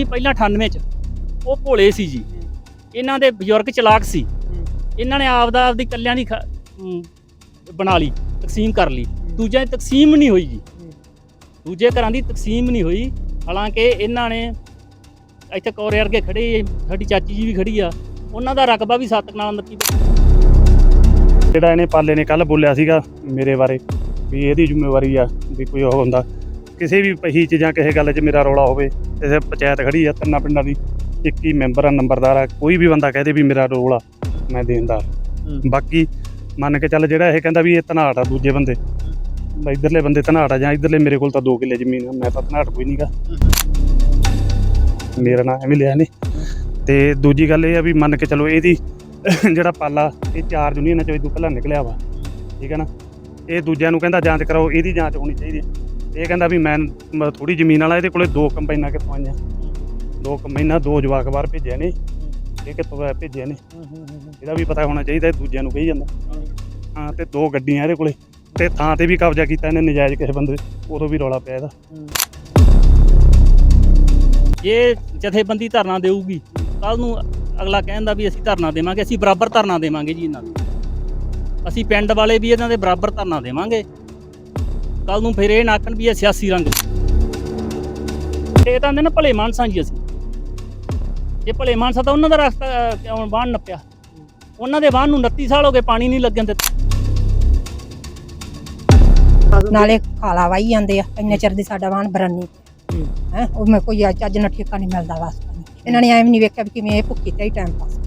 ਸੀ ਪਹਿਲਾਂ 98 ਚ। ਉਹ ਭੋਲੇ ਸੀ ਜੀ। ਇਹਨਾਂ ਦੇ ਬਜ਼ੁਰਗ ਚਲਾਕ ਸੀ। ਇਹਨਾਂ ਨੇ ਆਪਦਾ ਆਪਦੀ ਕੱਲਿਆਂ ਦੀ ਬਣਾ ਲਈ, ਤਕਸੀਮ ਕਰ ਲਈ। ਦੂਜਿਆਂ ਦੀ ਤਕਸੀਮ ਨਹੀਂ ਹੋਈ ਜੀ। ਦੂਜੇ ਘਰਾਂ ਦੀ ਤਕਸੀਮ ਨਹੀਂ ਹੋਈ। ਹਾਲਾਂਕਿ ਇਹਨਾਂ ਨੇ ਇੱਥੇ ਕੋਰੇ ਵਰਗੇ ਖੜੇ ਸਾਡੀ ਚਾਚੀ ਜੀ ਵੀ ਖੜੀ ਆ। ਉਹਨਾਂ ਦਾ ਰਕਬਾ ਵੀ ਸੱਤ ਨਾਲ ਨੱਤੀ ਜਿਹੜਾ ਇਹਨੇ ਪਾਲੇ ਨੇ ਕੱਲ ਬੋਲਿਆ ਸੀਗਾ ਮੇਰੇ ਬਾਰੇ, ਵੀ ਇਹਦੀ ਜ਼ਿੰਮੇਵਾਰੀ ਆ ਵੀ ਕੋਈ ਉਹ ਹੁੰਦਾ। ਕਿਸੇ ਵੀ ਪਹੀ ਚ ਜਾਂ ਕਿਸੇ ਗੱਲ 'ਚ ਮੇਰਾ ਰੌਲਾ ਹੋਵੇ ਇਸੇ ਪੰਚਾਇਤ ਖੜੀ ਆ ਤਿੰਨਾਂ ਪਿੰਡਾਂ ਦੀ ਇੱਕ ਹੀ ਮੈਂਬਰ ਆ ਨੰਬਰਦਾਰ ਆ ਕੋਈ ਵੀ ਬੰਦਾ ਕਹਦੇ ਵੀ ਮੇਰਾ ਰੋਲ ਆ ਮੈਂ ਦੇਣਦਾਰ। ਬਾਕੀ ਮੰਨ ਕੇ ਚੱਲ ਜਿਹੜਾ ਇਹ ਕਹਿੰਦਾ ਵੀ ਇਹ ਧਨਾਟ ਆ ਦੂਜੇ ਬੰਦੇ ਬਈ ਇਧਰਲੇ ਬੰਦੇ ਧਨਾਟ ਆ ਜਾਂ ਇਧਰਲੇ ਮੇਰੇ ਕੋਲ ਤਾਂ 2 ਕਿੱਲੇ ਜ਼ਮੀਨ ਆ ਮੈਂ ਤਾਂ ਧਨਾਟ ਕੋਈ ਨਹੀਂਗਾ ਮੇਰਾ ਨਾਂ ਐਵੇਂ ਲਿਆ ਨੇ ਤੇ ਦੂਜੀ ਗੱਲ ਇਹ ਆ ਵੀ ਮੰਨ ਕੇ ਚਲੋ ਇਹਦੀ ਜਿਹੜਾ ਪਾਲਾ ਇਹ ਚਾਰ ਯੂਨੀਅਨਾਂ ਚੋਂ ਇਦੋਂ ਪਹਿਲਾਂ ਨਿਕਲਿਆ ਵਾ। ਠੀਕ ਹੈ ਨਾ? ਇਹ ਦੂਜਿਆਂ ਨੂੰ ਕਹਿੰਦਾ ਜਾਂਚ ਕਰਾਓ ਇਹਦੀ ਜਾਂਚ ਹੋਣੀ ਚਾਹੀਦੀ ਹੈ ਇਹ ਕਹਿੰਦਾ ਵੀ ਮੈਂ ਥੋੜੀ ਜ਼ਮੀਨ ਵਾਲਾ, ਇਹਦੇ ਕੋਲੇ ਦੋ ਕੰਬਾਈਨਾਂ ਕਿੱਥੋਂ ਆਈਆਂ? ਦੋ ਕੰਬਾਈਨਾਂ ਦੋ ਜਵਾਕ ਬਾਹਰ ਭੇਜਿਆ ਨੇ। ਇਹ ਕਿੱਥੋਂ ਭੇਜਿਆ ਨੇ? ਇਹਦਾ ਵੀ ਪਤਾ ਹੋਣਾ ਚਾਹੀਦਾ ਦੂਜਿਆਂ ਨੂੰ ਕਹੀ ਜਾਂਦਾ। ਹਾਂ, ਤੇ ਦੋ ਗੱਡੀਆਂ ਇਹਦੇ ਕੋਲੇ, ਤੇ ਥਾਂ ਤੇ ਵੀ ਕਬਜ਼ਾ ਕੀਤਾ ਇਹਨੇ ਨਜਾਇਜ਼ ਕਿਸੇ ਬੰਦੇ ਉਦੋਂ ਵੀ ਰੌਲਾ ਪਿਆ ਇਹਦਾ। ਜੇ ਜਥੇਬੰਦੀ ਧਰਨਾ ਦੇਊਗੀ ਕੱਲ ਨੂੰ ਅਗਲਾ ਕਹਿੰਦਾ ਵੀ ਅਸੀਂ ਧਰਨਾ ਦੇਵਾਂਗੇ, ਅਸੀਂ ਬਰਾਬਰ ਧਰਨਾ ਦੇਵਾਂਗੇ ਜੀ ਇਹਨਾਂ ਨੂੰ। ਅਸੀਂ ਪਿੰਡ ਵਾਲੇ ਵੀ ਇਹਨਾਂ ਦੇ ਬਰਾਬਰ ਧਰਨਾ ਦੇਵਾਂਗੇ। ਕੱਲ ਨੂੰ ਫਿਰ ਇਹ ਨਾ ਆਖਣ ਵੀ ਇਹ ਸਿਆਸੀ ਰੰਗ ਇਹ ਤਾਂ ਕਹਿੰਦੇ ਨਾ ਭਲੇ ਮਾਨਸਾਂ ਜੀ ਅਸੀਂ। ਜੇ ਭਲੇ ਮਾਨਸਾ ਤਾਂ ਉਹਨਾਂ ਦਾ ਰਸਤਾ ਕਿਉਂ ਬਾਣ ਨੱਪਿਆ? ਉਹਨਾਂ ਦੇ ਬਾਣ ਨੂੰ 29 ਸਾਲ ਹੋ ਗਏ ਪਾਣੀ ਨਹੀਂ ਲੱਗਣ ਦਿੱਤਾ। ਨਾਲੇ ਖਾਲਾ ਵਾਈ ਜਾਂਦੇ ਆ ਇੰਨੇ ਚਿਰ ਦੀ ਸਾਡਾ ਵਾਹਨ ਬਰਾਨੀ ਹੈ ਉਹ ਮੈਂ ਕੋਈ ਚੱਜ ਨਾਲ ਠੇਕਾ ਨਹੀਂ ਮਿਲਦਾ ਵਾਸਤਾ। ਇਹਨਾਂ ਨੇ ਐਵੇਂ ਨਹੀਂ ਵੇਖਿਆ ਵੀ ਕਿਵੇਂ ਇਹ ਭੁੱਖੀ ਤੇ ਹੀ ਟਾਈਮ ਪਾਸ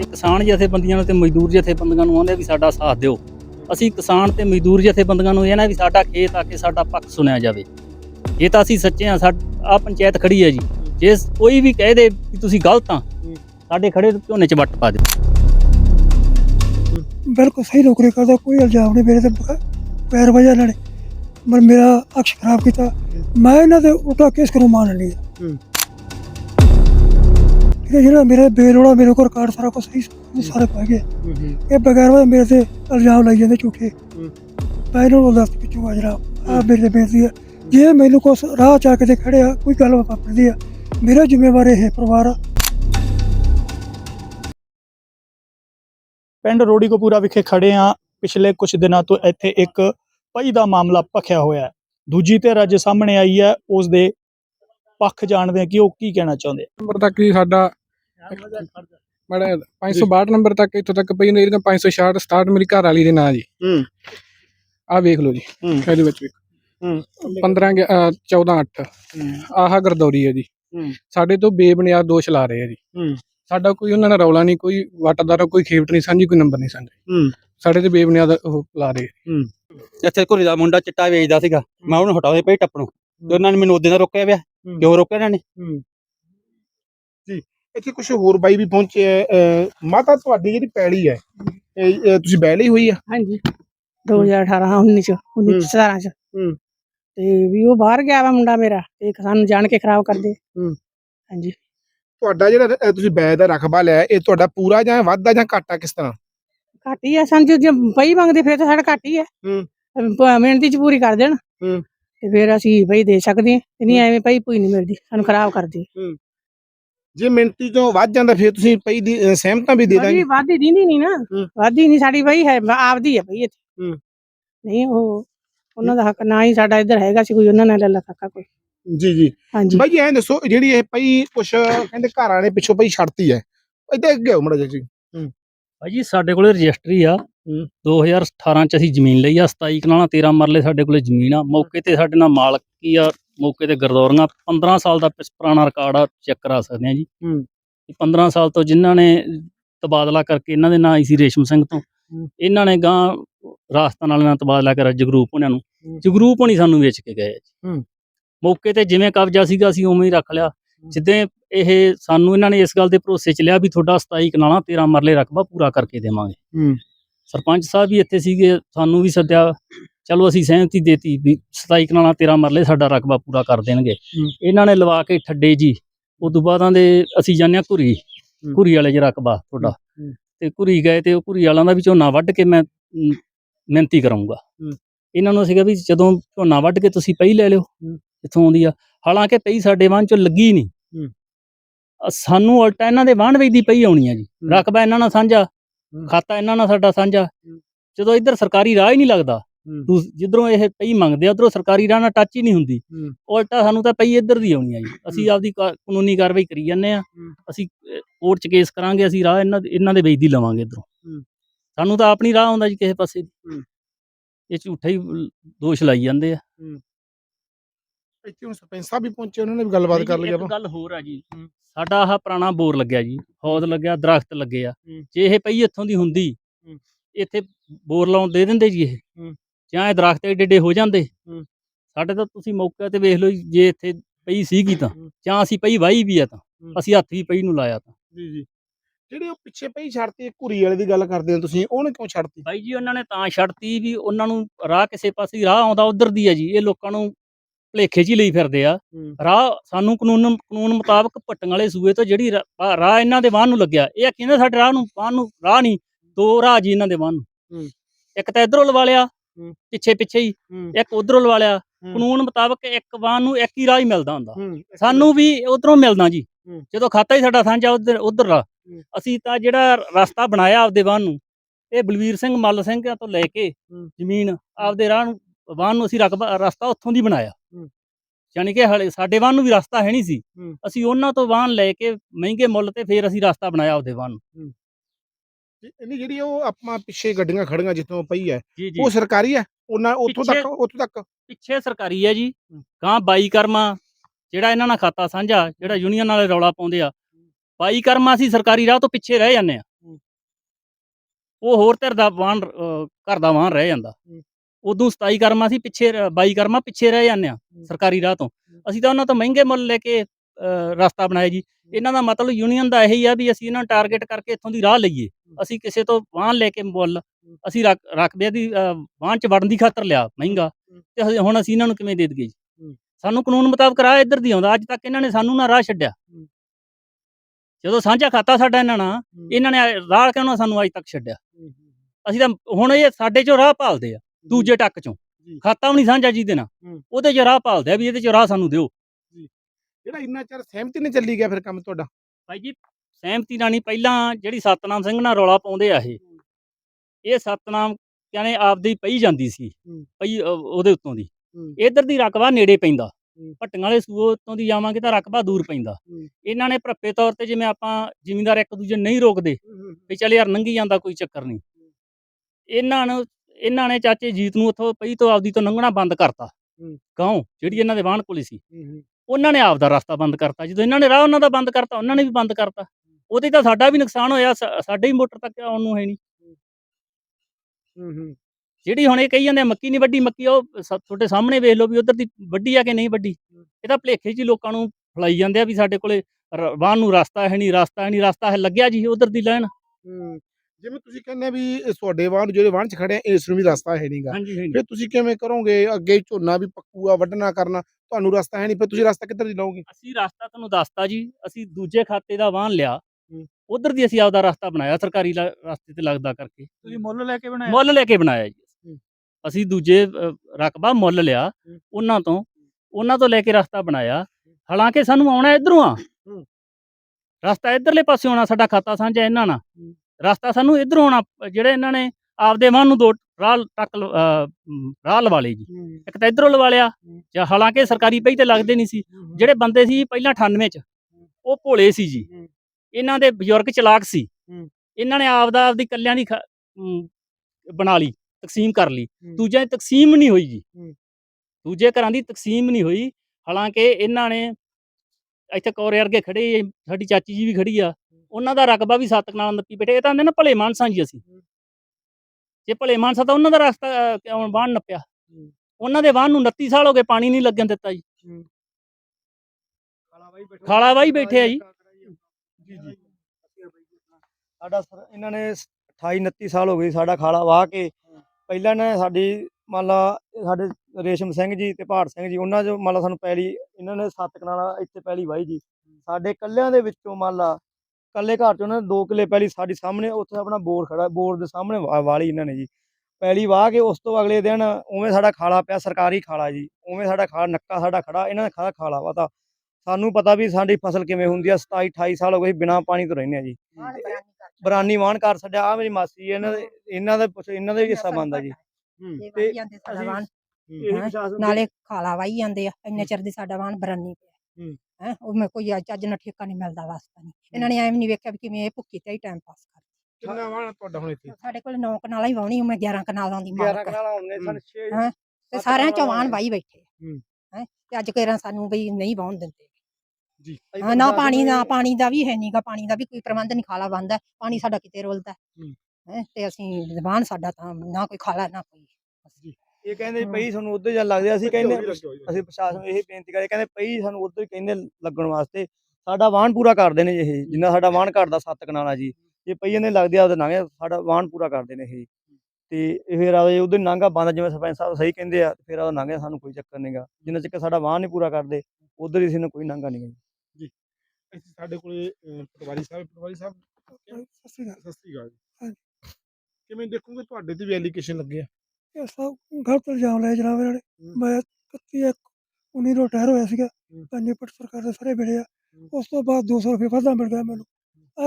ਇਹ ਕਿਸਾਨ ਜਥੇਬੰਦੀਆਂ ਨੂੰ ਤੇ ਮਜ਼ਦੂਰ ਜਥੇਬੰਦੀਆਂ ਨੂੰ ਆਉਂਦੇ ਵੀ ਸਾਡਾ ਸਾਥ ਦਿਓ। ਅਸੀਂ ਕਿਸਾਨ ਤੇ ਮਜ਼ਦੂਰ ਜਥੇਬੰਦੀਆਂ ਨੂੰ ਇਹ ਨਾ ਵੀ ਸਾਡਾ ਖੇਤ ਆ ਕੇ ਸਾਡਾ ਪੱਖ ਸੁਣਿਆ ਜਾਵੇ। ਇਹ ਤਾਂ ਅਸੀਂ ਸੱਚੇ ਆ ਆ ਪੰਚਾਇਤ ਖੜੀ ਹੈ ਜੀ। ਜੇ ਕੋਈ ਵੀ ਕਹਿ ਦੇ ਕਿ ਤੁਸੀਂ ਗਲਤ ਆ ਸਾਡੇ ਖੜੇ ਝੋਨੇ ਚ ਵੱਟ ਪਾ ਦਿਓ। ਬਿਲਕੁਲ ਸਹੀ ਨੌਕਰੀ ਕਰਦਾ ਕੋਈ ਇਲਜ਼ਾਮ ਨਹੀਂ ਮੇਰੇ ਤੇ ਪੈਰ ਵਜਾ ਨੇ ਪਰ ਮੇਰਾ ਅਕਸ਼ ਖਰਾਬ ਕੀਤਾ। ਮੈਂ ਇਹਨਾਂ ਦੇ ਉਲਟਾ ਕੇਸ ਕਰੂੰ ਮੰਨ ਹੂੰ। ਠੀਕ ਹੈ ਜਿਹੜਾ ਮੇਰੇ ਬੇਲੋੜਾ ਮੇਰੇ ਕੋਲ ਰਿਕਾਰਡ ਸਾਰਾ ਕੁਝ ਸਹੀ ਸੀ, ਸਾਰੇ ਪੈ ਗਏ। ਇਹ ਬਗੈਰ ਵਜ੍ਹਾ ਮੇਰੇ ਤੇ ਇਲਜ਼ਾਮ ਲਾਈ ਜਾਂਦੇ ਝੂਠੇ। ਮੈਂ ਇਹਨਾਂ ਨੂੰ ਦੱਸ ਪਿੱਛੋਂ ਆ ਜਰਾ ਆ ਮੇਰੇ ਤੇ ਬੇਇੱਜ਼ਤੀ ਹੈ ਜੇ ਮੈਨੂੰ ਕੁਛ ਰਾਹ ਚ ਕੇ ਤੇ ਖੜਿਆ ਕੋਈ ਗੱਲ ਵਾਪਰਦੀ ਆ। ਮੇਰਾ ਜ਼ਿੰਮੇਵਾਰ ਇਹ ਪਰਿਵਾਰ ਆ। ਪਿੰਡ ਰੋੜੀ ਕੋਪੂਰਾ ਵਿਖੇ ਖੜੇ ਆ ਪਿਛਲੇ ਕੁਝ ਦਿਨਾਂ ਤੋਂ ਇੱਥੇ ਇੱਕ ਪਈ ਦਾ ਮਾਮਲਾ ਭਖਿਆ ਹੋਇਆ ਹੈ। ਦੂਜੀ ਧਿਰ ਅੱਜ ਸਾਹਮਣੇ ਆਈ ਹੈ। ਉਸ ਦੇ ਪੱਖ ਜਾਣਦੇ ਆ ਕਿ ਉਹ ਕੀ ਕਹਿਣਾ ਚਾਹੁੰਦੇ ਆ। ਨੰਬਰ ਤੱਕ ਹੀ ਸਾਡਾ। ਬੜਾ 562 ਨੰਬਰ ਤੱਕ ਇੱਥੋਂ ਤੱਕ ਪਈ ਨਹੀਂ ਤਾਂ 566 67 ਮੇਰੀ ਘਰ ਵਾਲੀ ਦੇ ਨਾਂ ਜੀ। ਹੂੰ। ਆਹ ਵੇਖ ਲਓ ਜੀ ਹੂੰ। ਇਹਦੇ ਵਿੱਚ ਵੀ ਹੂੰ। 15 ਗਿਆ- ਅਹ 14 8 ਆਹ ਗਰਦੌਰੀ ਹੈ ਜੀ। ਹੂੰ। ਸਾਡੇ ਤੋਂ ਬੇਬੁਨਿਆਦ ਦੋਸ਼ ਲਾ ਰਹੇ ਆ ਜੀ। ਹੂੰ। ਸਾਡਾ ਕੋਈ ਉਹਨਾਂ ਨਾਲ ਰੌਲਾ ਨਹੀਂ ਕੋਈ ਵਟਦਾਰ ਕੋਈ ਖੇਵਟ ਨਹੀਂ ਸਾਂਝੀ ਕੋਈ ਨੰਬਰ ਨਹੀਂ ਸਾਂਝਾ। ਹੂੰ। ਸਾਡੇ ਤੇ ਬੇਬੁਨਿਆਦ ਉਹ ਲਾ ਰਹੇ ਆ। ਇੱਥੇ ਘੁਰੀ ਦਾ ਮੁੰਡਾ ਚਿੱਟਾ ਵੇਚਦਾ ਸੀਗਾ। ਮੈਂ ਉਹਨੂੰ ਹਟਾਉਂਦੇ ਪਈ ਟੱਪਣੋਂ। ਤੇ ਉਹਨਾਂ ਨੇ ਮੈਨੂੰ ਉਹਦੇ ਨਾਲ ਰੋਕਿਆ ਪਿਆ। ਹੂੰ। ਕਿਉਂ ਰੋਕਿਆ ਇਹਨਾਂ ਨੇ? ਇੱਥੇ ਕੁਝ ਹੋਰ ਬਾਈ ਵੀ ਪਹੁੰਚੇ ਆ ਅਹ ਮਾਤਾ ਤੁਹਾਡੀ ਜਿਹੜੀ ਪੈਲੀ ਹੈ ਇਹ ਇਹ ਤੁਸੀਂ ਬਹਿ ਲਈ ਹੋਈ ਆ? ਹਾਂਜੀ। 2018 19 ਚ 19 ਚ 17 ਚ। ਹੂੰ। ਤੇ ਵੀ ਉਹ ਬਾਹਰ ਗਿਆ ਵਾ ਮੁੰਡਾ ਮੇਰਾ ਤੇ ਸਾਨੂੰ ਜਾਣ ਕੇ ਖਰਾਬ ਕਰਦੇ ਹੂੰ। ਹਾਂਜੀ। ਤੁਹਾਡਾ ਜਿਹੜਾ ਤੁਸੀਂ ਬੈ ਦਾ ਰਕਬਾ ਲਿਆ ਇਹ ਤੁਹਾਡਾ ਪੂਰਾ ਜਾਂ ਵਾਧਾ ਜਾਂ ਘਾਟਾ ਕਿਸ ਤਰ੍ਹਾਂ? ਘੱਟ ਹੀ ਆ ਸਾਨੂੰ ਜੇ- ਪਈ ਮੰਗਦੇ ਫਿਰ ਤਾਂ ਸਾਡਾ ਘੱਟ ਹੀ ਆ। ਹੂੰ। ਪ- ਮਿਹਨਤੀ ਚ ਪੂਰੀ ਕਰ ਦੇਣ। ਹੂੰ। ਤੇ ਫਿਰ ਅਸੀਂ ਪਈ ਦੇ ਸਕਦੇ ਹਾਂ ਤੇ ਨਹੀਂ ਐਵੇਂ ਪਈ ਪੂਈ ਨਹੀਂ ਮਿਲਦੀ ਸਾਨੂੰ ਖਰਾਬ ਕਰਦੇ ਜੇ ਮਿੰਟੀ ਤੋਂ ਵੱਧ ਜਾਂਦਾ ਫਿਰ ਤੁਸੀਂ ਪਈ ਦੀ ਸਹਿਮਤਾਂ ਵੀ ਦੇ ਦਾਂਗੇ। ਬੜੀ ਵਾਧੀ ਦਿੰਦੀ ਨਹੀਂ ਨਾ ਹੂੰ। ਵਾਧੀ ਨਹੀਂ ਸਾਡੀ ਪਈ ਹੈ ਆਪਦੀ ਹੈ ਪਈ ਇੱਥੇ। ਹੂੰ। ਨਹੀਂ ਉਹ ਉਹਨਾਂ ਦਾ ਹੱਕ ਨਾ ਹੀ ਸਾਡਾ ਇੱਧਰ ਹੈਗਾ ਸੀ ਕੋਈ ਉਹਨਾਂ ਨੇ ਲੈ ਲਾ ਕਾਕਾ ਕੋਈ। ਜੀ ਜੀ। ਹਾਂਜੀ। ਬਾਈ ਐਂ ਦੱਸੋ ਜਿਹੜੀ ਇਹ ਪਈ ਕੁਛ ਕਹਿੰਦੇ ਘਰ ਵਾਲੇ ਪਿੱਛੋਂ ਪਈ ਛੱਡਤੀ ਹੈ ਇੱਥੇ ਅੱਗੇ ਆਓ ਮੜਾ ਜੀ। ਭਾਈ ਜੀ ਸਾਡੇ ਕੋਲੇ ਰਜਿਸਟਰੀ ਆ। 2018 ਚ ਅਸੀਂ ਜ਼ਮੀਨ ਲਈ ਆ 27 ਕਨਾਲਾਂ 13 ਮਰਲੇ ਸਾਡੇ ਕੋਲੇ ਜ਼ਮੀਨ ਆ। ਮੌਕੇ ਤੇ ਸਾਡੇ ਨਾਲ ਮਾਲਕੀ ਆ ਮੌਕੇ ਤੇ ਗਰਦੌਰੀਆਂ 15 ਸਾਲ ਦਾ ਪਿਛ- ਪੁਰਾਣਾ ਰਿਕਾਰਡ ਆ ਚੈੱਕ ਕਰਾ ਸਕਦੇ ਆ ਜੀ ਹੂੰ। ਇਹ 15 ਸਾਲ ਤੋਂ ਜਿਨ੍ਹਾਂ ਨੇ ਤਬਾਦਲਾ ਕਰਕੇ ਇਹਨਾਂ ਦੇ ਨਾਂ ਸੀ ਰੇਸ਼ਮ ਸਿੰਘ ਤੋਂ ਹੂੰ। ਇਹਨਾਂ ਨੇ ਗਾਂ ਰਾਜਸਥਾਨ ਵਾਲਿਆਂ ਨਾਲ ਤਬਾਦਲਾ ਕਰਿਆ ਜਗਰੂਪ ਉਹਨਾਂ ਨੂੰ। ਜਗਰੂਪ ਹੋਣੀ ਸਾਨੂੰ ਵੇਚ ਕੇ ਗਏ ਜੀ ਹੂੰ। ਮੌਕੇ ਤੇ ਜਿਵੇਂ ਕਬਜ਼ਾ ਸੀਗਾ ਅਸੀਂ ਉਵੇਂ ਹੀ ਰੱਖ ਲਿਆ ਜਿੱਦਾਂ ਇਹ ਸਾਨੂੰ ਇਹਨਾਂ ਨੇ ਇਸ ਗੱਲ ਦੇ ਭਰੋਸੇ ਚ ਲਿਆ ਵੀ ਤੁਹਾਡਾ 27 ਕਨਾਲਾਂ 13 ਮਰਲੇ ਰਕਬਾ ਪੂਰਾ ਕਰਕੇ ਦੇਵਾਂਗੇ ਹੂੰ। ਸਰਪੰਚ ਸਾਹਿਬ ਵੀ ਇੱਥੇ ਸੀਗੇ ਸਾਨੂੰ ਵੀ ਸੱਦਿਆ ਚਲੋ ਅਸੀਂ ਸਹਿਮਤੀ ਦੇਤੀ ਵੀ 27 ਕਨਾਲਾਂ 13 ਮਰਲੇ ਸਾਡਾ ਰਕਬਾ ਪੂਰਾ ਕਰ ਦੇਣਗੇ। ਇਹਨਾਂ ਨੇ ਲਵਾ ਕੇ ਠੱਡੇ ਜੀ। ਤੋਂ ਬਾਅਦ ਆਂਦੇ ਅਸੀਂ ਜਾਂਦੇ ਹਾਂ। ਘੁਰੀ ਘੁਰੀ ਵਾਲੇ ਚ ਰਕਬਾ ਤੁਹਾਡਾ। ਤੇ ਘੁਰੀ ਗਏ ਤੇ ਉਹ ਘੁਰੀ ਵਾਲਾਂ ਦਾ ਵੀ ਝੋਨਾ ਵੱਢ ਕੇ ਮੈਂ ਮਿਹਨਤੀ ਕਰਾਉਂਗਾ ਹੂੰ। ਇਹਨਾਂ ਨੂੰ ਸੀਗਾ ਵੀ ਜਦੋਂ ਝੋਨਾ ਵੱਢ ਕੇ ਤੁਸੀਂ ਪਈ ਲੈ ਲਿਓ। ਜਿੱਥੋਂ ਆਉਂਦੀ ਆ? ਹਾਲਾਂਕਿ ਪਈ ਸਾਡੇ ਵਾਹਨ ਚ ਲੱਗੀ ਨਹੀਂ। ਸਾਨੂੰ ਉਲਟਾ ਇਹਨਾਂ ਦੇ ਵਾਹਨ ਵੇਚਦੀ ਪਈ ਆਉਣੀ ਆ ਜੀ। ਰਕਬਾ ਇਹਨਾਂ ਨਾਲ ਸਾਂਝਾ। ਖਾਤਾ ਇਹਨਾਂ ਨਾਲ ਸਾਡਾ ਸਾਂਝਾ। ਜਦੋਂ ਇੱਧਰ ਸਰਕਾਰੀ ਰਾਹ ਹੀ ਨਹੀਂ ਲੱਗਦਾ। ਜਿੱਧਰੋਂ ਇਹ ਪਈ ਮੰਗਦੇ ਆ ਉਧਰੋਂ ਸਰਕਾਰੀ ਰਾਹ ਨਾਲ ਟੱਚ ਹੀ ਨਹੀਂ ਹੁੰਦੀ। ਉਲਟਾ ਸਾਨੂੰ ਤਾਂ ਪਈ ਇੱਧਰ ਦੀ ਆਉਣੀ ਆ ਜੀ। ਅਸੀਂ ਆਪਦੀ ਕਾਨੂੰਨੀ ਕਾਰਵਾਈ ਕਰੀ ਜਾਂਦੇ ਆ। ਅਸੀਂ ਕੋਰਟ 'ਚ ਕੇਸ ਕਰਾਂਗੇ ਅਸੀਂ ਰਾਹ ਇਹਨਾਂ ਇਹਨਾਂ ਦੇ ਵੇਚਦੀ ਲਵਾਂਗੇ ਇੱਧਰੋਂ। ਸਾਨੂੰ ਤਾਂ ਆਪਣੀ ਰਾਹ ਆਉਂਦਾ ਜੀ ਕਿਸੇ ਪਾਸੇ। ਇਹ ਝੂਠਾ ਹੀ ਦੋਸ਼ ਲਾਈ ਜਾਂਦੇ ਆ। ਇੱਥੇ ਹੁਣ ਸਰਪੰਚ ਸਾਹਿਬ ਵੀ ਪਹੁੰਚੇ ਉਹਨਾਂ ਨੇ ਵੀ ਗੱਲਬਾਤ ਕਰ ਲਈ ਆਪਾਂ। ਗੱਲ ਹੋਰ ਆ ਜੀ। ਸਾਡਾ ਆਹ ਪੁਰਾਣਾ ਬੋਰ ਲੱਗਿਆ ਜੀ। ਹੌਦ ਲੱਗਿਆ ਦਰਖਤ ਲੱਗੇ ਆ। ਜੇ ਇਹ ਪਈ ਇੱਥੋਂ ਦੀ ਹੁੰਦੀ। ਇੱਥੇ ਬੋਰ ਲਾਉਣ ਦੇ ਦਿੰਦੇ ਜੀ ਇਹ। ਜਾਂ ਇਹ ਦਰਖਤ ਏਡੇ ਏਡੇ ਹੋ ਜਾਂਦੇ ਹੂੰ। ਸਾਡੇ ਤਾਂ ਤੁਸੀਂ ਮੌਕੇ ਤੇ ਵੇਖ ਲਓ ਜੀ, ਜੇ ਇੱਥੇ ਪਈ ਸੀਗੀ ਤਾਂ ਹੂੰ। ਜਾਂ ਅਸੀਂ ਪਈ ਵਾਹੀ ਵੀ ਆ ਤਾਂ ਹੂੰ। ਅਸੀਂ ਹੱਥ ਵੀ ਪਈ ਨੂੰ ਲਾਇਆ ਤਾਂ ਜੀ ਜੀ ਜਿਹੜੇ ਉਹ ਪਿੱਛੇ ਪਈ ਛੱਡਤੀ ਘੁਰੀ ਵਾਲੇ ਦੀ ਗੱਲ ਕਰਦੇ ਹੋ ਤੁਸੀਂ ਉਹਨੇ ਕਿਉਂ ਛੱਡਤੀ ਬਾਈ ਜੀ ਉਹਨਾਂ ਨੇ ਤਾਂ ਛੱਡਤੀ ਵੀ ਉਹਨਾਂ ਨੂੰ ਰਾਹ ਕਿਸੇ ਪਾਸੇ ਰਾਹ ਆਉਂਦਾ ਉਧਰ ਦੀ ਆ ਜੀ ਇਹ ਲੋਕਾਂ ਨੂੰ ਭਲੇਖੇ 'ਚ ਹੀ ਲਈ ਫਿਰਦੇ ਆ ਹੂੰ। ਰਾਹ ਸਾਨੂੰ ਕਾਨੂੰਨ ਕਾਨੂੰਨ ਮੁਤਾਬਕ ਭੱਟਣ ਵਾਲੇ ਸੂਏ ਤੋਂ ਜਿਹੜੀ ਰਾ- ਰਾਹ ਇਹਨਾਂ ਦੇ ਵਾਹਨ ਨੂੰ ਲੱਗਿਆ ਇਹ ਕਹਿੰਦੇ ਸਾਡੇ ਰਾਹ ਨੂੰ ਵਾਹਨ ਨੂੰ ਰਾਹ ਨਹੀਂ ਦੋ ਰਾਹ ਜੀ ਇਹਨਾਂ ਦੇ ਵਾਹਨ ਨੂੰ ਹੂੰ। ਇੱਕ ਤਾਂ ਇਧਰੋਂ ਲਵਾ ਲਿਆ। ਪਿੱਛੇ ਪਿੱਛੇ ਹੀ ਹੂੰ। ਇੱਕ ਉਧਰੋਂ ਲਵਾ ਲਿਆ। ਕਾਨੂੰਨ ਮੁਤਾਬਕ ਇੱਕ ਵਾਹਨ ਨੂੰ ਇੱਕ ਹੀ ਰਾਹ ਹੀ ਮਿਲਦਾ ਹੁੰਦਾ ਹੂੰ ਸਾਨੂੰ ਵੀ ਉਧਰੋਂ ਮਿਲਦਾ ਜੀ ਹੂੰ। ਜਦੋਂ ਖਾਤਾ ਹੀ ਸਾਡਾ ਸਾਂਝਾ ਉਧਰ ਉਧਰ ਦਾ ਹੂੰ। ਅਸੀਂ ਤਾਂ ਜਿਹੜਾ ਰਸਤਾ ਬਣਾਇਆ ਆਪਦੇ ਵਾਹਨ ਨੂੰ ਇਹ ਬਲਵੀਰ ਸਿੰਘ ਮੱਲ ਸਿੰਘ ਤੋਂ ਲੈ ਕੇ ਹੂੰ। ਜ਼ਮੀਨ ਆਪਦੇ ਰਾਹ ਨੂੰ ਵਾਹਨ ਨੂੰ ਅਸੀਂ ਰਕਬਾ ਰਸਤਾ ਉੱਥੋਂ ਦੀ ਬਣਾਇਆ ਹੂੰ। ਯਾਨੀ ਕਿ ਹਲੇ ਸਾਡੇ ਵਾਹਨ ਨੂੰ ਵੀ ਰਸਤਾ ਹੈ ਨਹੀਂ ਸੀ ਹੂੰ। ਅਸੀਂ ਉਹਨਾਂ ਤੋਂ ਵਾਹਨ ਲੈ ਕੇ ਮਹਿੰਗੇ ਮੁੱਲ ਤੇ ਫਿਰ ਅਸੀਂ ਰਸਤਾ ਬਣਾਇਆ ਆਪਦੇ ਵਾਹਨ ਨੂੰ ਨਹੀਂ ਜਿਹੜੀ ਉਹ ਆਪਾਂ ਪਿੱਛੇ ਗੱਡੀਆਂ ਖੜੀਆਂ ਜਿੱਥੋਂ ਪਈ ਹੈ ਜੀ ਉਹ ਸਰਕਾਰੀ ਹੈ? ਉਹਨਾਂ ਉੱਥੋਂ ਪਿੱਛੇ- ਤੱਕ ਉੱਥੋਂ ਤੱਕ? ਪਿੱਛੇ ਸਰਕਾਰੀ ਹੈ ਜੀ। ਗਾਂ ਬਾਈ ਕਰਮਾ ਜਿਹੜਾ ਇਹਨਾਂ ਨਾਲ ਖਾਤਾ ਸਾਂਝਾ ਜਿਹੜਾ ਯੂਨੀਅਨ ਵਾਲੇ ਰੌਲਾ ਪਾਉਂਦੇ ਆ। ਬਾਈ ਕਰਮਾ ਅਸੀਂ ਸਰਕਾਰੀ ਰਾਹ ਤੋਂ ਪਿੱਛੇ ਰਹਿ ਜਾਂਦੇ ਆ। ਉਹ ਹੋਰ ਧਿਰ ਦਾ ਵਾਹਨ ਅਹ, ਘਰ ਦਾ ਵਾਹਨ ਰਹਿ ਜਾਂਦਾ। ਉਦੋਂ 27 ਕਰਮਾ ਅਸੀਂ ਪਿੱਛੇ ਬਾਈ ਕਰਮਾ ਪਿੱਛੇ ਰਹਿ ਜਾਂਦੇ ਆ ਸਰਕਾਰੀ ਰਾਹ ਤੋਂ। ਅਸੀਂ ਤਾਂ ਉਹਨਾਂ ਤੋਂ ਮਹਿੰਗੇ ਮੁੱਲ ਲੈ ਕੇ ਰਸਤਾ ਬਣਾਇਆ ਜੀ। ਇਹਨਾਂ ਦਾ ਮਤਲਬ ਯੂਨੀਅਨ ਦਾ ਇਹੀ ਆ ਵੀ ਅਸੀਂ ਇਹਨਾਂ ਨੂੰ ਟਾਰਗੇਟ ਕਰਕੇ ਇੱਥੋਂ ਦੀ ਰਾਹ ਲਈਏ। ਅਸੀਂ ਕਿਸੇ ਤੋਂ ਵਾਹਨ ਲੈ ਕੇ ਮੁੱਲ ਅਸੀਂ ਰੱਖ- ਰੱਖਦੇ ਆ ਦੀ ਵਾਹਨ ਚ ਵੜਨ ਦੀ ਖਾਤਰ ਲਿਆ ਮਹਿੰਗਾ। ਤੇ ਹੁਣ ਅਸੀਂ ਇਹਨਾਂ ਨੂੰ ਕਿਵੇਂ ਦੇ ਦਈਏ ਜੀ। ਸਾਨੂੰ ਕਾਨੂੰਨ ਮੁਤਾਬਕ ਰਾਹ ਇੱਧਰ ਦੀ ਆਉਂਦਾ। ਅੱਜ ਤੱਕ ਇਹਨਾਂ ਨੇ ਸਾਨੂੰ ਨਾ ਰਾਹ ਛੱਡਿਆ। ਜਦੋਂ ਸਾਂਝਾ ਖਾਤਾ ਸਾਡਾ ਇਹਨਾਂ ਨਾਲ ਇਹਨਾਂ ਨੇ ਰਾਹ ਕਿਉਂ ਨਾ ਸਾਨੂੰ ਅੱਜ ਤੱਕ ਛੱਡਿਆ। ਅਸੀਂ ਤਾਂ ਹੁਣ ਇਹ ਸਾਡੇ ਚੋਂ ਰਾਹ ਭਾਲਦੇ ਆ ਦੂਜੇ ਟੱਕ ਚੋਂ। ਜੀ। ਖਾਤਾ ਵੀ ਨਹੀਂ ਸਾਂਝਾ ਜਿਹਦੇ ਨਾਲ। ਹੂੰ। ਉਹਦੇ ਚ ਰਾਹ ਭਾਲਦੇ ਆ ਵੀ ਇਹਦੇ ਚ ਰਾਹ ਸਾਨੂੰ ਦਿਓ। ਜਿਹੜਾ ਇੰਨਾ ਚਿਰ ਸਹਿਮਤੀ ਨਹੀਂ ਚੱਲੀ ਗਿਆ ਫਿਰ ਕੰਮ ਤੁਹਾਡਾ ਭਾਈ ਜੀ ਸਹਿਮਤੀ ਨਾਲ ਨਹੀਂ ਪਹਿਲਾਂ ਜਿਹੜੀ ਸਤਨਾਮ ਸਿੰਘ ਨਾਲ ਰੌਲਾ ਪਾਉਂਦੇ ਆ ਇਹ ਇਹ ਸਤਨਾਮ ਕਹਿੰਦੇ ਆਪਦੀ ਪਈ ਜਾਂਦੀ ਸੀ। ਪਈ ਉਹਦੇ ਉੱਤੋਂ ਦੀ। ਇਧਰ ਦੀ ਰਕਬਾ ਨੇੜੇ ਪੈਂਦਾ। ਭੱਟੀਆਂ ਵਾਲੇ ਸੂਏ ਉੱਤੋਂ ਦੀ ਜਾਵਾਂਗੇ ਤਾਂ ਰਕਬਾ ਦੂਰ ਪੈਂਦਾ। ਇਹਨਾਂ ਨੇ ਭਰਪੇ ਤੌਰ ਤੇ ਜਿਵੇਂ ਆਪਾਂ ਜ਼ਿਮੀਂਦਾਰ ਇੱਕ ਦੂਜੇ ਨੂੰ ਨਹੀਂ ਰੋਕਦੇ ਵੀ ਚੱਲ ਯਾਰ ਲੰਘੀ ਜਾਂਦਾ ਕੋਈ ਚੱਕਰ ਨਹੀਂ ਇਹਨਾਂ ਨੂੰ ਇਹਨਾਂ ਨੇ ਚਾਚੇ ਜੀਤ ਨੂੰ ਉੱਥੋਂ ਪਈ ਤੋਂ ਆਪਦੀ ਤੋਂ ਲੰਘਣਾ ਬੰਦ ਕਰਤਾ। ਕਿਉਂ ਜਿਹੜੀ ਇਹਨਾਂ ਦੇ ਵਾਹਨ ਕੋਲੀ ਸੀ ਉਹਨਾਂ ਨੇ ਆਪਦਾ ਰਸਤਾ ਬੰਦ ਕਰਤਾ ਜਦੋਂ ਇਹਨਾਂ ਨੇ ਰਾਹ ਉਹਨਾਂ ਦਾ ਬੰਦ ਕਰਤਾ ਉਹਨਾਂ ਨੇ ਵੀ ਬੰਦ ਕਰਤਾ। ਉਹਦੇ ਤਾਂ ਸਾਡਾ ਵੀ ਨੁਕਸਾਨ ਹੋਇਆ ਸਾਡੇ ਹੀ ਮੋਟਰ ਤੱਕ ਆਉਣ ਨੂੰ ਹੈ ਨਹੀਂ। ਜਿਹੜੀ ਹੁਣ ਇਹ ਕਹੀ ਜਾਂਦੇ ਮੱਕੀ ਨਹੀਂ ਵੱਡੀ ਮੱਕੀ ਉਹ ਤੁਹਾਡੇ ਸਾਹਮਣੇ ਵੇਖ ਲਓ ਵੀ ਉਧਰ ਦੀ ਵੱਡੀ ਆ ਕਿ ਨਹੀਂ ਵੱਡੀ ਇਹ ਤਾਂ ਭਲੇਖੇ ਹੀ ਲੋਕਾਂ ਨੂੰ ਫਲਾਈ ਜਾਂਦੇ ਆ ਵੀ ਸਾਡੇ ਕੋਲੇ ਵਾਹਨ ਨੂੰ ਰਸਤਾ ਹੈ ਨਹੀਂ ਰਸਤਾ ਹੈ ਨਹੀਂ ਰਸਤਾ ਹੈ ਲੱਗਿਆ ਜੀ ਉਧਰ ਦੀ ਲੈਣ। ਜਿਵੇਂ ਤੁਸੀਂ ਕਹਿੰਦੇ ਵੀ ਤੁਹਾਡੇ ਵਾਹਨ ਜਿਹੜੇ ਵਾਹਨ ਚ ਖੜੇ ਆ ਇਸ ਨੂੰ ਵੀ ਰਸਤਾ ਹੈ ਨਹੀਂਗਾ ਫਿਰ ਤੁਸੀਂ ਕਿਵੇਂ ਕਰੋਗੇ? ਅੱਗੇ ਝੋਨਾ ਵੀ ਪੱਕੂਗਾ ਵੱਢਣਾ ਕਰਨਾ। ਤੁਹਾਨੂੰ ਰਸਤਾ ਹੈ ਨਹੀਂ ਫਿਰ ਤੁਸੀਂ ਰਸਤਾ ਕਿੱਧਰ ਦੀ ਲਾਓਗੇ ਅਸੀਂ ਰਸਤਾ ਤੁਹਾਨੂੰ ਦੱਸਤਾ ਜੀ ਅਸੀਂ ਦੂਜੇ ਖਾਤੇ ਦਾ ਵਾਹਨ ਲਿਆ। ਉਧਰ ਦੀ ਅਸੀਂ ਆਪਦਾ ਰਸਤਾ ਬਣਾਇਆ ਸਰਕਾਰੀ ਰਸਤੇ ਤੇ ਲੱਗਦਾ ਕਰਕੇ ਤੁਸੀਂ ਮੁੱਲ ਲੈ ਕੇ ਬਣਾਇਆ ਮੁੱਲ ਲੈ ਕੇ ਬਣਾਇਆ ਜੀ। ਅਸੀਂ ਦੂਜੇ ਰਕਬਾ ਮੁੱਲ ਲਿਆ। ਉਹਨਾਂ ਤੋਂ ਉਹਨਾਂ ਤੋਂ ਲੈ ਕੇ ਰਸਤਾ ਬਣਾਇਆ ਹਾਲਾਂਕਿ ਸਾਨੂੰ ਆਉਣਾ ਇਧਰੋਂ ਆ। ਰਸਤਾ ਇਧਰਲੇ ਪਾਸੇ ਆਉਣਾ ਸਾਡਾ ਖਾਤਾ ਸਾਂਝਾ ਇਹਨਾਂ ਨਾਲ। ਰਸਤਾ ਸਾਨੂੰ ਇਧਰੋਂ ਆਉਣਾ ਜਿਹੜੇ ਇਹਨਾਂ ਨੇ ਆਪਦੇ ਵਾਹਨ ਨੂੰ ਦੋ ਰਾਹ ਟੱਕ ਰਾਹ ਲਵਾ ਲਈ ਜੀ। ਇੱਕ ਤਾਂ ਇਧਰੋਂ ਲਵਾ ਲਿਆ ਜਾਂ ਹਾਲਾਂਕਿ ਸਰਕਾਰੀ ਪਈ ਤੇ ਲੱਗਦੇ ਨਹੀਂ ਸੀ। ਜਿਹੜੇ ਬੰਦੇ ਸੀ ਪਹਿਲਾਂ 98 ਚ ਉਹ ਭੋਲੇ ਸੀ ਜੀ। ਇਹਨਾਂ ਦੇ ਬਜ਼ੁਰਗ ਚਲਾਕ ਸੀ। ਇਹਨਾਂ ਨੇ ਆਪਦਾ ਆਪਦੀ ਕੱਲਿਆਂ ਦੀ ਬਣਾ ਲਈ ਤਕਸੀਮ ਕਰ ਲਈ। ਦੂਜਿਆਂ ਦੀ ਤਕਸੀਮ ਨਹੀਂ ਹੋਈ ਜੀ। ਦੂਜੇ ਘਰਾਂ ਦੀ ਤਕਸੀਮ ਨਹੀਂ ਹੋਈ। ਹਾਲਾਂਕਿ ਇਹਨਾਂ ਨੇ ਇੱਥੇ ਕੋਰੇ ਵਰਗੇ ਖੜੇ ਸਾਡੀ ਚਾਚੀ ਜੀ ਵੀ ਖੜੀ ਆ। ਉਹਨਾਂ ਦਾ ਰਕਬਾ ਵੀ ਸੱਤ ਕਨਾਲ ਨੱਪੀ ਬੈਠੇ। ਇਹ ਤਾਂ ਨਾ ਭਲੇ ਮਾਨਸਾਂ ਜੀ ਅਸੀਂ। ਜੇ ਭਲੇ ਮਾਨਸਾ ਤਾਂ ਉਹਨਾਂ ਦਾ ਰਸਤਾ ਅਹ, ਵਾਹਨ ਨੱਪਿਆ। ਉਹਨਾਂ ਦੇ ਵਾਹਨ ਨੂੰ 29 ਸਾਲ ਹੋ ਗਏ ਪਾਣੀ ਨਹੀਂ ਲੱਗਣ ਦਿੱਤਾ ਜੀ। ਖਾਲਾ ਬਾਈ ਬੈਠੇ। ਆ ਜੀ। ਸਾਡਾ ਸਰ ਇਹਨਾਂ ਨੇ 28 29 ਸਾਲ ਹੋ ਗਏ ਸਾਡਾ ਖਾਲਾ ਵਾਹ ਕੇ। ਪਹਿਲਾਂ ਇਹਨਾਂ ਨੇ ਸਾਡੀ ਮੰਨ ਲਾ ਇਹ ਸਾਡੇ ਰੇਸ਼ਮ ਸਿੰਘ ਜੀ ਤੇ ਭਾਟ ਸਿੰਘ ਜੀ ਉਹਨਾਂ ਜੋ ਮੰਨ ਲਾ ਸਾਨੂੰ ਪੈਲੀ ਇਹਨਾਂ ਨੇ ਸੱਤ ਕਨਾਲਾ ਇੱਥੇ ਪੈਲੀ ਵਾਹੀ ਜੀ। ਸਾਡੇ ਕੱਲਿਆਂ ਦੇ ਵਿੱਚੋਂ ਮੰਨ ਲਾ ਕੱਲੇ ਘਰ ਚ ਉਹਨਾਂ ਨੇ 2 ਕਿੱਲੇ ਪੈਲੀ ਸਾਡੀ ਸਾਹਮਣੇ ਉੱਥੇ ਆਪਣਾ ਬੋਰ ਖੜਾ ਬੋਰ ਦੇ ਸਾਹਮਣੇ ਵਾਲੀ ਇਹਨਾਂ ਨੇ ਜੀ। ਪੈਲੀ ਵਾਹ ਕੇ ਉਸ ਤੋਂ ਅਗਲੇ ਦਿਨ ਉਵੇਂ ਸਾਡਾ ਖਾਲਾ ਪਿਆ ਸਰਕਾਰੀ ਖਾਲਾ ਜੀ। ਉਵੇਂ ਸਾਡਾ ਖਾਲਾ ਨੱਕਾ ਸਾਡਾ ਖੜਾ ਇਹਨਾਂ ਦਾ ਖਾਲਾ ਖਾਲਾ ਵਾ ਤਾਂ ਸਾਨੂੰ ਪਤਾ ਵੀ ਸਾਡੀ ਫਸਲ ਕਿਵੇਂ ਹੁੰਦੀ ਆ 27 28 ਸਾਲ ਹੋ ਗਏ ਬਿਨਾ ਪਾਣੀ ਤੋਂ ਰਹਿੰਦੇ ਆ ਜੀ। ਬਰਾਨੀ ਵਾਹਣ ਘਰ ਛੱਡਿਆ ਆ ਮੇਰੀ ਮਾਸੀ ਜੀ, ਇਹਨਾਂ ਦੇ ਇਹਨਾਂ ਦਾ ਪੁੱਛ- ਇਹਨਾਂ ਦਾ ਵੀ ਹਿੱਸਾ ਬਣਦਾ ਜੀ। ਤੇ ਨਾਲੇ ਖਾਲਾ ਵਾਈ ਜਾਂਦੇ ਆ ਇੰਨੇ ਚਿਰ ਦੀ ਸਾਡਾ ਵਾਹਣ ਬਰਾਨੀ ਪਿਆ। ਹੂੰ। ਉਹ ਮੈਂ ਕੋਈ ਚੱਜ ਨਾਲ ਠੇਕਾ ਨਹੀਂ ਮਿਲਦਾ ਵਾਸਤਾ ਨਹੀਂ ਇਹਨਾਂ ਨੇ ਐਵੇਂ ਨਹੀਂ ਵੇਖਿਆ ਵੀ ਕਿਵੇਂ ਇਹ ਭੁੱਖੀ ਤੇ ਹੀ ਟਾਈਮ ਪਾਸ ਕਰ ਕਿੰਨਾ ਵਾਹਣ ਤੁਹਾਡਾ ਹੁਣ ਇੱਥੇ ਸਾਡੇ ਕੋਲ 9 ਕਨਾਲਾਂ ਹੀ ਵਾਉਣੀ ਮੈਂ 11 ਕਨਾਲਾਂ ਦੀ 11 ਮਾਲਕ ਆ। ਕਨਾਲਾਂ ਹੁੰਦੀਆਂ ਸਨ 6 ਹੈਂ? ਤੇ ਸਾਰਿਆਂ ਚ ਵਾਹਣ ਵਾਈ ਬੈਠੇ ਹੂੰ। ਹੈ ਤੇ ਅੱਜ ਕਿਹੜਾ ਸਾਨੂੰ ਬਈ ਨਹੀਂ ਵਾਹੁਣ ਦਿੰਦੇ ਜੀ ਹਾਂ ਨਾ ਪਾਣੀ ਨਾ ਪਾਣੀ ਦਾ ਵੀ ਹੈ ਨਹੀਂਗਾ ਪਾਣੀ ਦਾ ਵੀ ਕੋਈ ਪ੍ਰਬੰਧ ਨਹੀਂ ਖਾਲਾ ਬੰਦਾ ਪਾਣੀ ਸਾਡਾ ਕਿਤੇ ਰੁਲਦਾ ਹੂੰ। ਹੈ ਤੇ ਅਸੀਂ ਜ਼ਬਾਨ ਸਾਡਾ ਤਾਂ ਨਾ ਕੋਈ ਖਾਲਾ ਨਾ ਕੋਈ ਇਹ ਕਹਿੰਦੇ। ਪਈ ਸਾਨੂੰ ਉਧਰ ਜਾਂ ਲੱਗਦੇ ਅਸੀਂ ਕਹਿੰਦੇ ਜੀ। ਅਸੀਂ ਪ੍ਰਸ਼ਾਸਨ ਨੂੰ ਇਹ ਬੇਨਤੀ ਕਰਦੇ ਕਹਿੰਦੇ ਪਈ ਸਾਨੂੰ ਉਧਰ ਹੀ ਕਹਿੰਦੇ ਲੱਗਣ ਵਾਸਤੇ ਸਾਡਾ ਵਾਹਣ ਪੂਰਾ ਕਰਦੇ ਨੇ ਜੀ ਇਹ ਜਿੰਨਾ ਸਾਡਾ ਵਾਹਣ ਘਟਦਾ ਸੱਤ ਕਨਾਲਾ ਜੀ ਇਹ ਪਈ ਜਾਂਦੇ ਲੱਗਦੇ ਆ ਉਹਦੇ ਨਾਂਗੇ ਸਾਡਾ ਵਾਹਣ ਪੂਰਾ ਕਰਦੇ ਨੇ ਇਹ ਤੇ ਇਹ ਫਿਰ ਆਵੇ ਉਧਰ ਨਾਂਗਾ ਬੰਦ ਜਿਵੇਂ ਸਰਪੰਚ ਸਾਹਿਬ ਸਹੀ ਕਹਿੰਦੇ ਆ ਫਿਰ ਉਹਦਾ ਨਾਂਗੇ ਸਾਨੂੰ ਕੋਈ ਚੱਕਰ ਨਹੀਂਗਾ ਜਿੰਨਾ ਚਿਰ ਸਾਡਾ ਵਾਹਣ ਨਹੀਂ ਪੂਰਾ ਕਰਦੇ ਉਧਰ ਹੀ ਅਸੀਂ ਨੂੰ ਕੋਈ ਨਾਂਗਾ ਨਹੀਂ ਇੱਥੇ ਸਾਡੇ ਕੋਲੇ ਪਟਵਾਰੀ ਸਾਹਿਬ ਪਟਵਾਰੀ ਸਾਹਿਬ ਸਤਿ ਸ਼੍ਰੀ ਅਕਾਲ ਸਤਿ ਸ੍ਰੀ ਅਕਾਲ ਜੀ। ਹਾਂਜੀ। ਕਿਵੇਂ ਦੇਖੋਗੇ ਤੁਹਾਡੇ ਤੇ ਵੀ ਐਲੀਗੇਸ਼ਨ ਲੱਗੇ ਆ ਇਹ ਸਭ ਗਲਤ ਇਲਜ਼ਾਮ ਲਾਏ ਜਨਾਬ ਇਹਨਾਂ ਨੇ। ਹੂੰ। ਮੈਂ 31 ਇੱਕ 19 ਨੂੰ ਰਿਟਾਇਰ ਹੋਇਆ ਸੀਗਾ। ਹੂੰ। ਪੰਜੇ ਪਟ ਸਰਕਾਰ ਦੇ ਸਾਰੇ ਮਿਲੇ ਆ। ਹੂੰ। ਉਸ ਤੋਂ ਬਾਅਦ 200 ਰੁਪਏ ਵਾਧਾ ਮਿਲ ਗਿਆ ਮੈਨੂੰ।